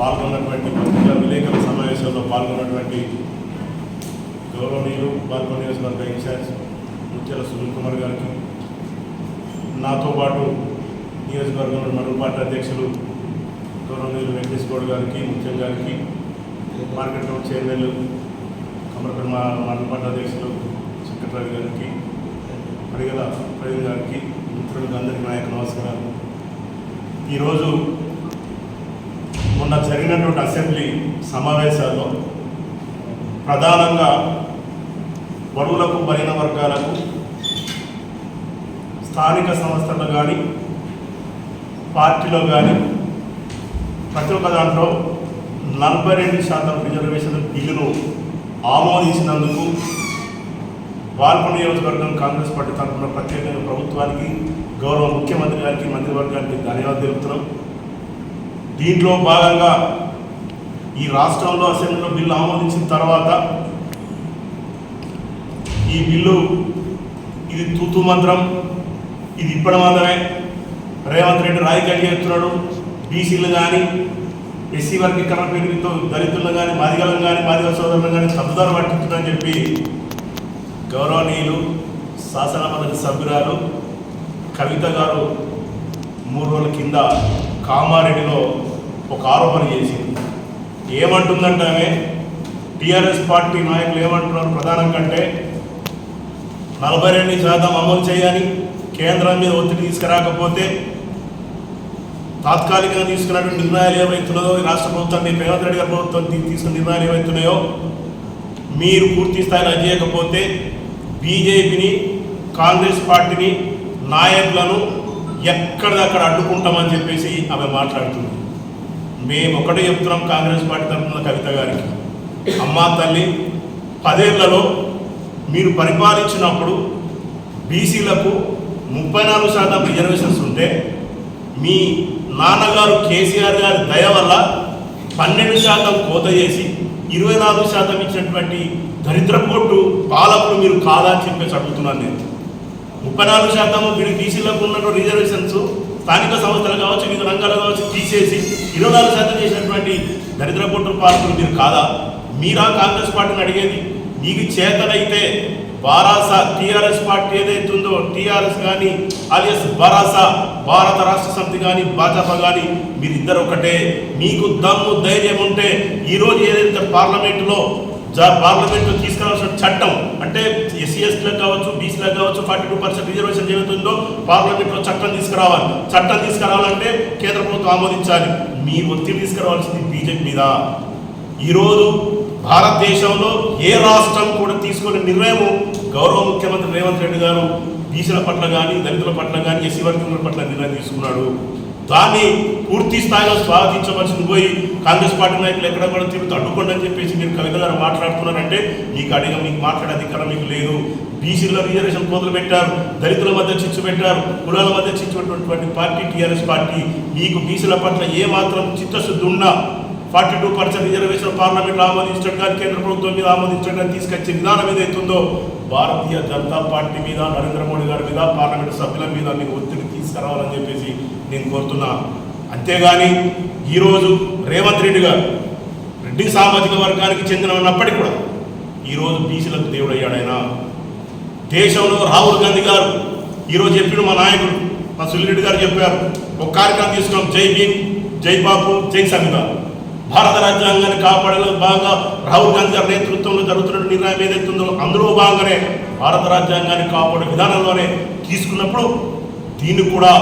పాల్గొన్నటువంటి గౌరవనీయులు పాల్గొనే నియోజకవర్గ ఇన్ఛార్జ్ ముత్యాల సునీల్ కుమార్ గారికి నాతో పాటు నియోజకవర్గంలో మరో పార్టీ అధ్యక్షులు గౌరవనీయులు వెంకటేష్ గౌడ్ గారికి ముత్యం గారికి మార్కెట్ రోడ్ చైర్మన్లు కమరపేట మా మండల పార్టీ అధ్యక్షులు సెక్రటరీ గారికి అడిగల ప్రవీణ్ గారికి మిత్రులకు అందరికీ నాయక నమస్కారాలు. ఈరోజు మొన్న జరిగినటువంటి అసెంబ్లీ సమావేశాల్లో ప్రధానంగా బరువులకు బలిన వర్గాలకు స్థానిక సంస్థల్లో కానీ పార్టీలో కానీ ప్రతి ఒక్క దాంట్లో నలభై రెండు శాతం రిజర్వేషన్ బిల్లును ఆమోదించినందుకు వాల్ప నియోజకవర్గం కాంగ్రెస్ పార్టీ తరఫున ప్రత్యేకంగా ప్రభుత్వానికి గౌరవ ముఖ్యమంత్రి గారికి మంత్రివర్గానికి ధన్యవాదాలు తెలుపుతున్నాం. దీంట్లో భాగంగా ఈ రాష్ట్రంలో అసెంబ్లీలో బిల్లు ఆమోదించిన తర్వాత ఈ బిల్లు ఇది తూతు మంత్రం ఇది ఇప్పటి మాత్రమే. రేవంత్ రెడ్డి రాజకీయాలు చేస్తున్నాడు. బీసీలు కానీ ఎస్సీ వర్గీకరణ పేరుతో దళితులను కానీ మాదిగలను కానీ మాదిగ సోదరులను కానీ తప్పుదారు పట్టించుదని చెప్పి గౌరవనీయులు శాసన పద్ధతి సభ్యురాలు కవిత గారు మూడు రోజుల కింద కామారెడ్డిలో ఒక ఆరోపణ చేసింది. ఏమంటుందంటే ఆమె టీఆర్ఎస్ పార్టీ నాయకులు ఏమంటున్నారు ప్రధానం కంటే నలభై రెండు శాతం అమలు చేయాలి కేంద్రం మీద ఒత్తిడి తీసుకురాకపోతే తాత్కాలికంగా తీసుకున్నటువంటి నిర్ణయాలు ఏవైతున్నాయో రాష్ట్ర ప్రభుత్వాన్ని రేవంత్ రెడ్డి గారి ప్రభుత్వం తీసుకున్న నిర్ణయాలు ఏమవుతున్నాయో మీరు పూర్తి స్థాయిలో చేయకపోతే బీజేపీని కాంగ్రెస్ పార్టీని నాయకులను ఎక్కడిదక్కడ అడ్డుకుంటామని చెప్పేసి ఆమె మాట్లాడుతుంది. మేము ఒకటే చెప్తున్నాం కాంగ్రెస్ పార్టీ తరఫున కవిత గారికి. అమ్మా తల్లి పదేళ్ళలో మీరు పరిపాలించినప్పుడు బీసీలకు ముప్పై నాలుగు శాతం రిజర్వేషన్స్ ఉంటే మీ నాన్నగారు కేసీఆర్ గారి దయ వల్ల పన్నెండు శాతం కోత చేసి ఇరవై నాలుగు శాతం ఇచ్చినటువంటి దరిద్ర కోట్టు పాలకులు మీరు కాదా అని చెప్పేసి అడుగుతున్నాను నేను. ముప్పై నాలుగు శాతం మీరు బీసీలకు ఉన్నటువంటి రిజర్వేషన్స్ స్థానిక సంస్థలు కావచ్చు వివిధ రంగాలు కావచ్చు తీసేసి ఇరవై నాలుగు శాతం చేసినటువంటి దరిద్ర కోట్టు పాలకులు మీరు కాదా? మీరా కాంగ్రెస్ పార్టీని అడిగేది. మీకు చేతనైతే బారాసా టీఆర్ఎస్ పార్టీ ఏదైతే ఉందో టీఆర్ఎస్ కానీ అలియస్ బారాసా భారత రాష్ట్ర సమితి కానీ భాజపా కానీ మీరిద్దరు ఒకటే మీకు దమ్ము ధైర్యం ఉంటే ఈరోజు ఏదైతే పార్లమెంటులో పార్లమెంట్లో తీసుకురావాల్సిన చట్టం అంటే ఎస్సీ ఎస్టీలకు కావచ్చు బీసీలకు కావచ్చు ఫార్టీ టూ పర్సెంట్ రిజర్వేషన్ ఏమవుతుందో పార్లమెంట్లో చట్టం తీసుకురావాలి. చట్టం తీసుకురావాలంటే కేంద్ర ప్రభుత్వం ఆమోదించాలి. మీ ఒత్తిడి తీసుకురావాల్సింది బీజేపీ మీద. ఈరోజు భారతదేశంలో ఏ రాష్ట్రం కూడా తీసుకునే నిర్ణయం గౌరవ ముఖ్యమంత్రి రేవంత్ రెడ్డి గారు బీసీల పట్ల కానీ దళితుల పట్ల కానీ ఎస్సీ వర్గీయుల పట్ల నిర్ణయం తీసుకున్నాడు. దాన్ని పూర్తి స్థాయిలో స్వాగతించవలసింది పోయి కాంగ్రెస్ పార్టీ నాయకులు ఎక్కడ కూడా తిరుగుతూ అడ్డుకోండి అని చెప్పేసి మీరు కవిత మాట్లాడుతున్నారంటే మీకు అడిగ మీకు మాట్లాడే అధికారం మీకు లేదు. బీసీలో రిజర్వేషన్ కోతలు పెట్టారు దళితుల మధ్య చిచ్చు పెట్టారు కులాల మధ్య చిచ్చు పెట్టినటువంటి పార్టీ టీఆర్ఎస్ పార్టీ మీకు బీసీల పట్ల ఏ మాత్రం చిత్తశుద్ధి ఉన్నా forty two percent reservation parliament ఆమోదించడం కానీ కేంద్ర ప్రభుత్వం మీద ఆమోదించడం కానీ తీసుకొచ్చే విధానం ఏదైతుందో భారతీయ జనతా పార్టీ మీద నరేంద్ర మోడీ గారి మీద పార్లమెంట్ సభ్యుల మీద మీకు ఒత్తిడి తీసుకురావాలని చెప్పేసి నేను కోరుతున్నా. అంతేగాని ఈరోజు రేవంత్ రెడ్డి గారు రెడ్డి సామాజిక వర్గానికి చెందిన ఉన్నప్పటికీ కూడా ఈరోజు బీసీలకు దేవుడు అయ్యాడు ఆయన. దేశంలో రాహుల్ గాంధీ గారు ఈరోజు చెప్పిన మా నాయకుడు మా సుల్లిరెడ్డి గారు చెప్పారు. ఒక కార్యక్రమం తీసుకున్నాం జై భీమ్ జై బాపు జై సంవిధాన్. భారత రాజ్యాంగాన్ని కాపాడేందుకు భాగంగా రాహుల్ గాంధీ గారి నేతృత్వంలో జరుగుతున్న నిర్ణయం ఏదైతుందో అందులో భాగంగానే భారత రాజ్యాంగాన్ని కాపాడే విధానంలోనే తీసుకున్నప్పుడు దీన్ని కూడా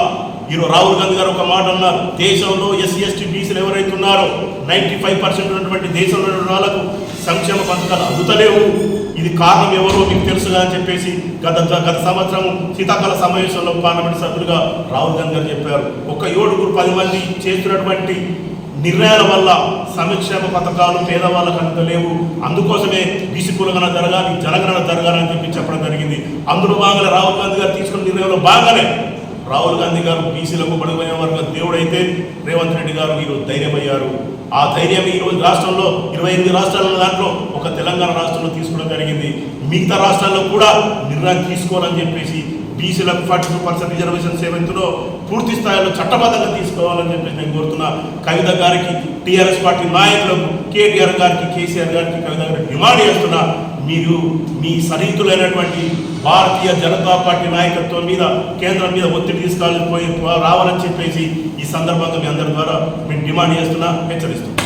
ఈరోజు రాహుల్ గాంధీ గారు ఒక మాట అన్నారు. దేశంలో ఎస్సీ ఎస్టీ బీసీలు ఎవరైతే ఉన్నారో నైంటీ ఫైవ్ పర్సెంట్ ఉన్నటువంటి దేశంలో వాళ్ళకు సంక్షేమ పథకాలు అందుతలేవు. ఇది కారణం ఎవరో మీకు తెలుసుగా అని చెప్పేసి గత గత సంవత్సరం శీతాకాల సమావేశంలో పార్లమెంట్ సభ్యులుగా రాహుల్ గాంధీ గారు చెప్పారు. ఒక ఏడుగురు పది మంది చేస్తున్నటువంటి నిర్ణయాల వల్ల సంక్షేమ పథకాలు పేదవాళ్ళకు లేవు. అందుకోసమే బీసీ కులగన జరగాలి జనగణన జరగాలని చెప్పి చెప్పడం జరిగింది. అందులో భాగంగా రాహుల్ గాంధీ గారు తీసుకున్న నిర్ణయంలో బాగానే రాహుల్ గాంధీ గారు బీసీలకు బడుగుమైన వరకు దేవుడైతే రేవంత్ రెడ్డి గారు ఈరోజు ధైర్యమయ్యారు. ఆ ధైర్యం ఈ రోజు రాష్ట్రంలో ఇరవై ఎనిమిది రాష్ట్రాల దాంట్లో ఒక తెలంగాణ రాష్ట్రంలో తీసుకోవడం జరిగింది. మిగతా రాష్ట్రాల్లో కూడా నిర్ణయం తీసుకోవాలని చెప్పేసి బీసీలకు ఫార్టీ టూ పర్సెంట్ రిజర్వేషన్స్ ఏవైతుందో పూర్తి స్థాయిలో చట్టబద్ధంగా తీసుకోవాలని చెప్పేసి నేను కోరుతున్నా. కవిత గారికి టీఆర్ఎస్ పార్టీ నాయకులకు కేటీఆర్ గారికి కేసీఆర్ గారికి కవిత గారికి డిమాండ్ చేస్తున్నా. మీరు మీ సన్నిహితులైనటువంటి భారతీయ జనతా పార్టీ నాయకత్వం మీద కేంద్రం మీద ఒత్తిడి తీసుకొని పోయి రావాలని చెప్పేసి ఈ సందర్భంగా మీ అందరి ద్వారా మేము డిమాండ్ చేస్తున్నా హెచ్చరిస్తున్నాం.